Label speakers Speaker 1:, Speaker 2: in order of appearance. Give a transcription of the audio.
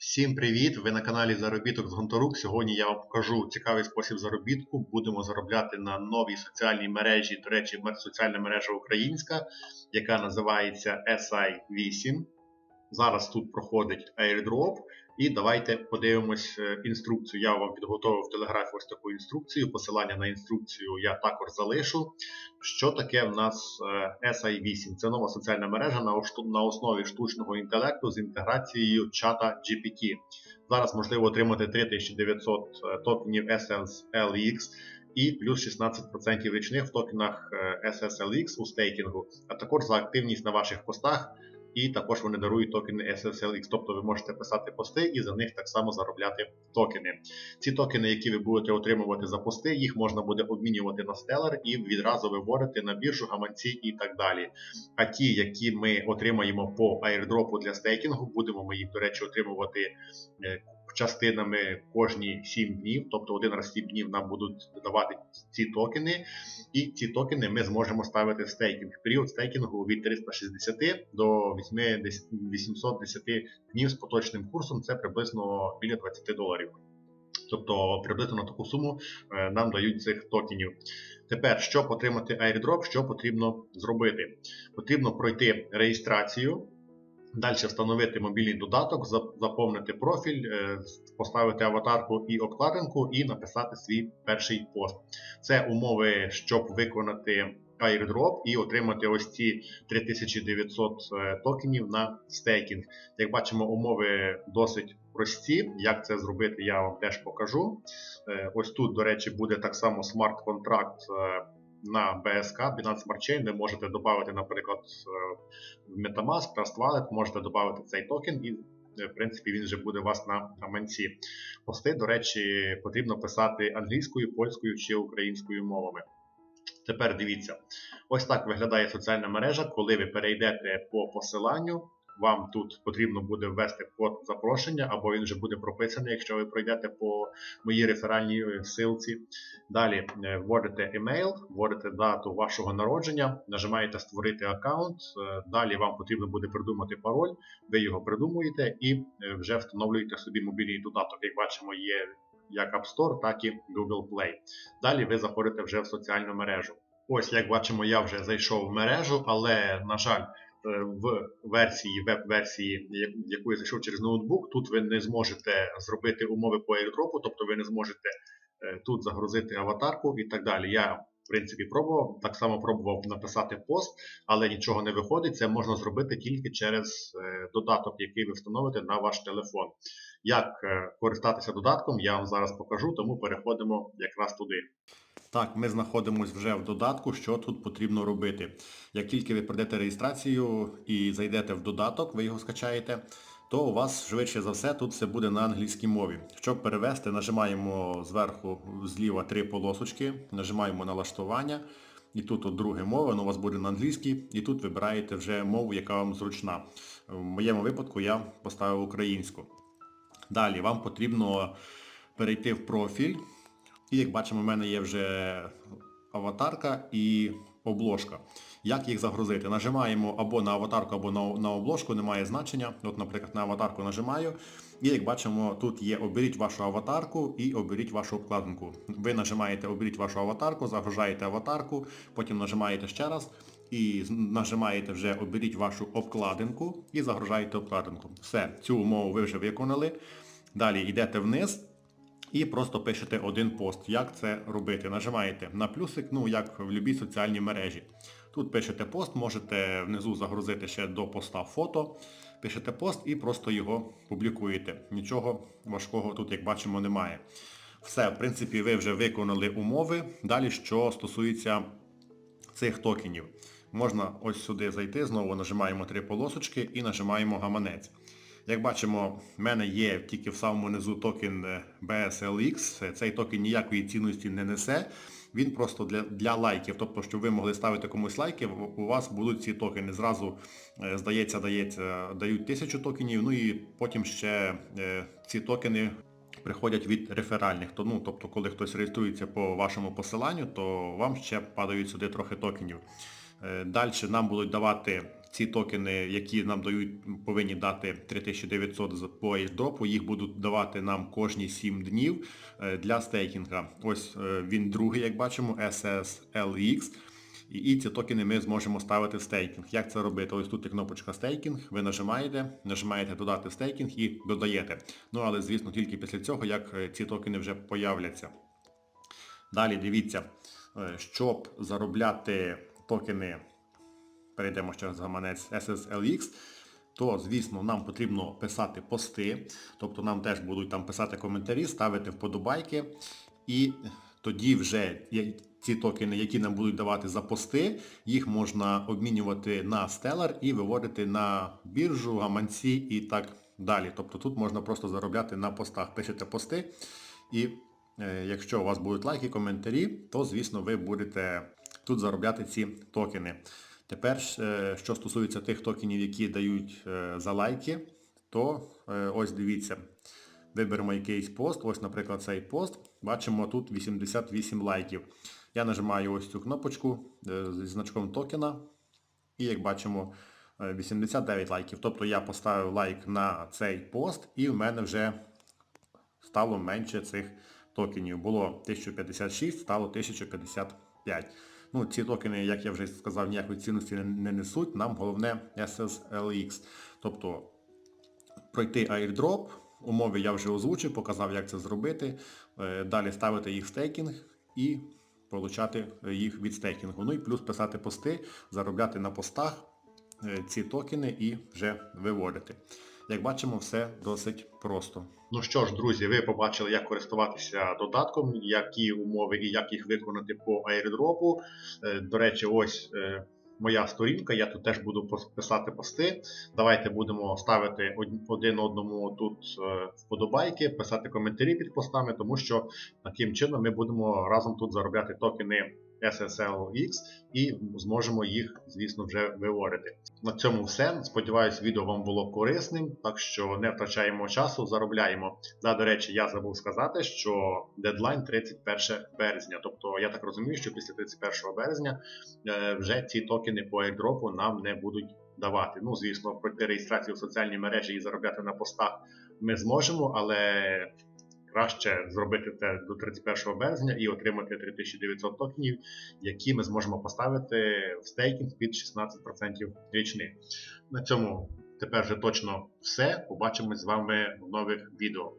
Speaker 1: Всім привіт! Ви на каналі Заробіток з Гонторук. Сьогодні я вам покажу цікавий спосіб заробітку. Будемо заробляти на новій соціальній мережі, до речі, соціальна мережа українська, яка називається SI8. Зараз тут проходить airdrop. І давайте подивимось е, інструкцію. Я вам підготував в телеграфі ось таку інструкцію. Посилання на інструкцію я також залишу. Що таке в нас е, SI8? Це нова соціальна мережа на основі штучного інтелекту з інтеграцією чата GPT. Зараз можливо отримати 3900 е, токенів SSLX і плюс 16% річних в токенах SSLX у стейкінгу, а також за активність на ваших постах. І також вони дарують токени SSLX, тобто ви можете писати пости і за них так само заробляти токени. Ці токени, які ви будете отримувати за пости, їх можна буде обмінювати на Stellar і відразу виводити на біржу, гаманці і так далі. А ті, які ми отримаємо по аірдропу для стейкінгу, будемо ми їх, до речі, отримувати е, частинами кожні 7 днів, тобто один раз 7 днів нам будуть давати ці токени, і ці токени ми зможемо ставити в стейкінг. Період стейкінгу від 360 до 810 днів з поточним курсом це приблизно біля 20 доларів. Тобто приблизно на таку суму е, нам дають цих токенів. Тепер, щоб отримати airdrop, що потрібно зробити? Потрібно пройти реєстрацію, далі встановити мобільний додаток, заповнити профіль, е, поставити аватарку і обкладинку і написати свій перший пост. Це умови, щоб виконати airdrop і отримати ось ці 3900 е, токенів на стейкінг. Як бачимо, умови досить прості. Як це зробити, я вам теж покажу. Е, Ось тут, до речі, буде так само смарт-контракт на BSK, Binance Smart Chain. Ви можете додати, наприклад, е, в Metamask, Trust Wallet, можете додати цей токен і. е, В принципі, він вже буде у вас на гаманці. Пости, до речі, потрібно писати англійською, польською чи українською мовами. Тепер дивіться, ось так виглядає соціальна мережа. Коли ви перейдете по посиланню, вам тут потрібно буде ввести код запрошення, або він вже буде прописаний, якщо ви пройдете по моїй реферальній е, ссылці. Далі е, вводите емейл, вводите дату вашого народження, нажимаєте створити аккаунт. е, Далі вам потрібно буде придумати пароль, ви його придумуєте і вже встановлюєте собі мобільний додаток. Як бачимо, є як App Store, так і Google Play. Далі ви заходите вже в соціальну мережу. Ось, як бачимо, я вже зайшов в мережу, але, на жаль, в версії, веб-версії, яку я зайшов через ноутбук, тут ви не зможете зробити умови по airdropу, тобто ви не зможете е, тут загрузити аватарку і так далі. Я, в принципі, пробував, так само пробував написати пост, але нічого не виходить. Це можна зробити тільки через е, додаток, який ви встановите на ваш телефон. Як е, користатися додатком, я вам зараз покажу, тому переходимо якраз туди. Так, ми знаходимося вже в додатку, що тут потрібно робити. Як тільки ви пройдете реєстрацію і зайдете в додаток, ви його скачаєте, то у вас швидше за все тут все буде на англійській мові. Щоб перевести, нажимаємо зверху зліва три полосочки, нажимаємо налаштування. І тут от друге мова, воно у вас буде на англійській, і тут вибираєте вже мову, яка вам зручна. В моєму випадку я поставив українську. Далі вам потрібно перейти в профіль. І як бачимо, в мене є вже аватарка і обложка. Як їх загрузити? Нажимаємо або на аватарку, або на, на обложку, немає значення. От, наприклад, на аватарку нажимаю. І як бачимо, тут є оберіть вашу аватарку і оберіть вашу обкладинку. Ви нажимаєте оберіть вашу аватарку, загружаєте аватарку, потім нажимаєте ще раз і нажимаєте вже оберіть вашу обкладинку і загружаєте обкладинку. Все, цю умову ви вже виконали. Далі йдете вниз. І просто пишете один пост. Як це робити? Нажимаєте на плюсик, ну як в будь-якій соціальній мережі. Тут пишете пост, можете внизу загрузити ще до поста фото. Пишете пост і просто його публікуєте. Нічого важкого тут, як бачимо, немає. Все, в принципі, ви вже виконали умови. Далі, що стосується цих токенів. Можна ось сюди зайти, знову нажимаємо три полосочки і нажимаємо гаманець. Як бачимо, в мене є тільки в самому низу токен е, BSLX. Цей токен ніякої цінності не несе. Він просто для, для лайків, тобто, щоб ви могли ставити комусь лайки, у вас будуть ці токени. Зразу, е, здається, дається, дають тисячу токенів, ну і потім ще е, ці токени приходять від реферальних. То, ну, тобто, коли хтось реєструється по вашому посиланню, то вам ще падають сюди трохи токенів. Далі нам будуть давати ці токени, які нам дають, повинні дати 3900 по airdrop, їх будуть давати нам кожні 7 днів е, для стейкінга. Ось е, він другий, як бачимо, SSLX. І, ці токени ми зможемо ставити в стейкінг. Як це робити? Ось тут є кнопочка стейкінг, ви нажимаєте, нажимаєте додати стейкінг і додаєте. Ну але звісно тільки після цього, як е, ці токени вже появляться. Далі дивіться, е, щоб заробляти токени, перейдемо ще раз гаманець SSLX, то, звісно, нам потрібно писати пости, тобто нам теж будуть там писати коментарі, ставити вподобайки, і тоді вже ці токени, які нам будуть давати за пости, їх можна обмінювати на Stellar і виводити на біржу, гаманці і так далі. Тобто тут можна просто заробляти на постах. Пишете пости і Е, Якщо у вас будуть лайки, коментарі, то звісно ви будете тут заробляти ці токени. Тепер, е, що стосується тих токенів, які дають е, за лайки, то е, ось дивіться. Виберемо якийсь пост, ось, наприклад, цей пост. Бачимо тут 88 лайків. Я нажимаю ось цю кнопочку зі значком токена. І як бачимо, е, 89 лайків. Тобто я поставив лайк на цей пост, і в мене вже стало менше цих токенів. Було 1056, стало 1055. Ну, ці токени, як я вже сказав, ніякої цінності не, не несуть. Нам головне SSLX. Тобто пройти airdrop, умови я вже озвучив, показав, як це зробити. Е, Далі ставити їх в стейкінг і получати їх від стейкінгу. Ну і плюс писати пости, заробляти на постах е, ці токени і вже виводити. Як бачимо, все досить просто. Ну що ж, друзі, ви побачили, як користуватися додатком, які умови і як їх виконати по airdropу. Е, До речі, ось е, моя сторінка, я тут теж буду писати пости. Давайте будемо ставити один одному тут е, вподобайки, писати коментарі під постами, тому що таким чином ми будемо разом тут заробляти токени SSLX і зможемо їх, звісно, вже виводити. На цьому все. Сподіваюсь, відео вам було корисним, так що не втрачаємо часу, заробляємо. Да, до речі, я забув сказати, що дедлайн 31 березня. Тобто я так розумію, що після 31 березня е, вже ці токени по airdropу нам не будуть давати. Ну, звісно, пройти реєстрацію в соціальній мережі і заробляти на постах ми зможемо, але краще зробити це до 31 березня і отримати 3900 токенів, які ми зможемо поставити в стейкінг під 16% річних. На цьому тепер вже точно все. Побачимось з вами в нових відео.